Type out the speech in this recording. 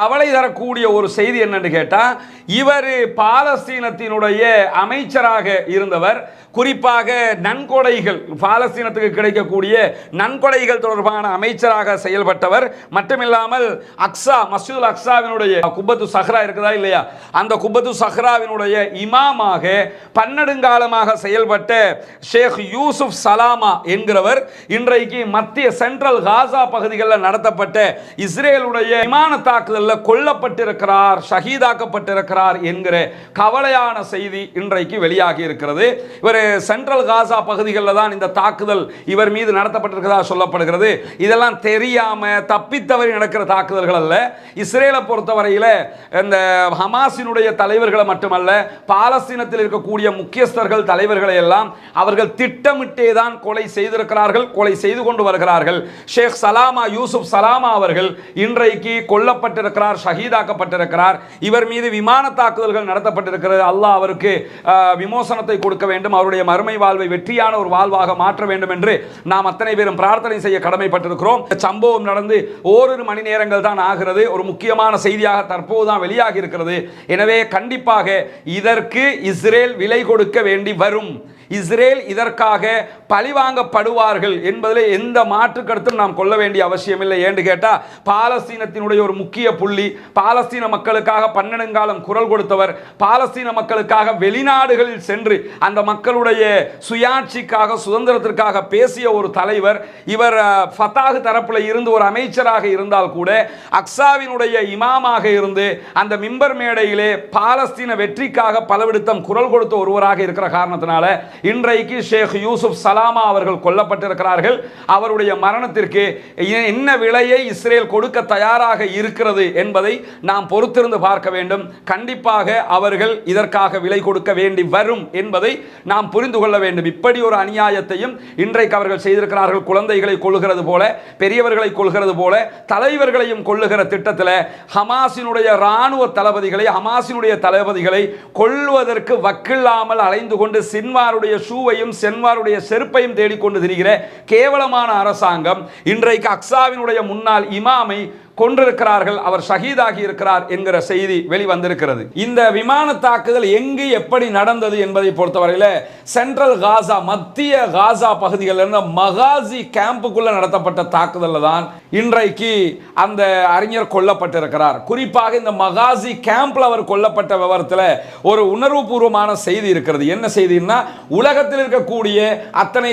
அவளை தரக்கூடிய ஒரு செய்தி என்னன்னு கேட்டால் இவர் பாலஸ்தீனத்தினுடைய அமைச்சராக இருந்தவர் குறிப்பாக நன்கொடைகள் பாலஸ்தீனத்துக்கு கிடைக்கக்கூடிய நன்கொடைகள் தொடர்பான அமைச்சராக செயல்பட்டவர் மட்டுமில்லாமல் அக்ஸா மஸ்ஜிதுல் அக்ஸாவினுடைய குப்பத்து சஹ்ரா இருக்குதா இல்லையா? அந்த குப்பத்து சஹ்ராவினுடைய இமாமாக பன்னெடுங்காலமாக செயல்பட்ட ஷேக் யூசுப் சலாமா என்கிறவர் இன்றைக்கு மத்திய சென்ட்ரல் காசா பகுதிகளில் நடத்தப்பட்ட இஸ்ரேலுடைய விமான தாக்குதலில் கொல்லப்பட்டிருக்கிறார் ஷஹீதாக்கப்பட்டிருக்கிறார் என்கிற கவலையான செய்தி இன்றைக்கு வெளியாகி இருக்கிறது. இவர் சென்ட்ரல் காசா பகுதிகளில் தான் இந்த தாக்குதல் இவர் மீது நடத்தப்பட்டிருக்கிறதா சொல்லப்படுகிறது. இதெல்லாம் தெரியாம தப்பித்தவறி நடக்கிற தாக்குதல்கள் அல்ல. இஸ்ரேலை பொறுத்தவரையில் இந்த ஹமாஸினுடைய தலைவர்களை மட்டுமல்ல பாலஸ்தீனத்தில் இருக்கக்கூடிய முக்கியஸ்தர்கள் தலைவர்களை எல்லாம் அவர்கள் திட்டமிட்டே தான் கொலை செய்திருக்கிறார்கள் கொலை செய்து கொண்டு வருகிறார்கள். ஷேக் சலாமா யூசுப் சலாமா அவர்கள் இன்றைக்கு கொல்லப்பட்டிருக்கிறார் ஷஹீதாக்கப்பட்டிருக்கிறார். இவர் மீது விமான தாக்குதல்கள் நடத்தப்பட்டிருக்கிறது. அல்லாஹ் அவருக்கு விமோசனத்தை கொடுக்க வேண்டும். அவருடைய மறுமை வாழ்வை வெற்றியான ஒரு வாழ்வாக மாற்ற வேண்டும் என்று நாம் அத்தனை பேரும் பிரார்த்தனை செய்ய கடமைப்பட்டிருக்கிறோம். சம்பவம் நடந்து ஓரிரு மணி நேரங்கள் தான் ஆகிறது. ஒரு முக்கியமான செய்தியாக தற்போது தான் வெளியாகி இருக்கிறது. எனவே கண்டிப்பாக இதற்கு இஸ்ரேல் விலை கொடுக்க வேண்டி வரும். இஸ்ரேல் இதற்காக பழிவாங்கப்படுவார்கள் என்பதில் எந்த மாற்றுக்கருத்தும் நாம் கொள்ள வேண்டிய அவசியமில்லை. ஏன்னு கேட்டால் பாலஸ்தீனத்தினுடைய ஒரு முக்கிய புள்ளி பாலஸ்தீன மக்களுக்காக பன்னெடுங்காலம் குரல் கொடுத்தவர் பாலஸ்தீன மக்களுக்காக வெளிநாடுகளில் சென்று அந்த மக்களுடைய சுயாட்சிக்காக சுதந்திரத்திற்காக பேசிய ஒரு தலைவர் இவர் அஹ், தரப்பில் இருந்து ஒரு அமைச்சராக இருந்தால் கூட அக்ஸாவினுடைய இமாமாக இருந்து அந்த மிம்பர் மேடையிலே பாலஸ்தீன வெற்றிக்காக பலவிடுத்தம் குரல் கொடுத்த ஒருவராக இருக்கிற காரணத்தினால இன்றைக்கு ஷேக் யூசுப் சலாமா அவர்கள் கொல்லப்பட்டிருக்கிறார்கள். அவருடைய மரணத்திற்கு இ- என்ன விலையை இஸ்ரேல் கொடுக்க தயாராக இருக்கிறது என்பதை நாம் பொறுத்திருந்து பார்க்க வேண்டும். கண்டிப்பாக அவர்கள் இதற்காக விலை கொடுக்க வேண்டி வரும் என்பதை நாம் புரிந்து கொள்ள வேண்டும். இப்படி ஒரு அநியாயத்தையும் இன்றைக்கு அவர்கள் செய்திருக்கிறார்கள். குழந்தைகளை கொள்கிறது போல பெரியவர்களை கொள்கிறது போல தலைவர்களையும் கொள்ளுகிற திட்டத்தில் ஹமாஸினுடைய இராணுவ தளபதிகளை ஹமாஸினுடைய தளபதிகளை கொள்வதற்கு வக்கில்லாமல் அலைந்து கொண்டு சின்வாருடைய ஷூவையும் சென்வாருடைய செருப்பையும் தேடிக்கொண்டு திரிகிற கேவலமான அரசாங்கம் இன்றைக்கு அக்ஸாவினுடைய முன்னாள் இமாமை கொண்டிருக்கிறார்கள் அவர் ஷஹீதாகி இருக்கிறார் என்கிற செய்தி வெளிவந்திருக்கிறது. இந்த விமான தாக்குதல் எங்கு எப்படி நடந்தது என்பதை பொறுத்தவரையில் சென்ட்ரல் காசா மத்திய காசா பகுதிகளில் இருந்த மகாசி கேம்புக்குள்ள நடத்தப்பட்ட தாக்குதலில் தான் இன்றைக்கு அந்த அறிஞர் கொல்லப்பட்டிருக்கிறார். குறிப்பாக இந்த மகாசி கேம்ப்ல அவர் கொல்லப்பட்ட விவரத்தில் ஒரு உணர்வுபூர்வமான செய்தி இருக்கிறது. என்ன செய்தின்னா உலகத்தில் இருக்கக்கூடிய அத்தனை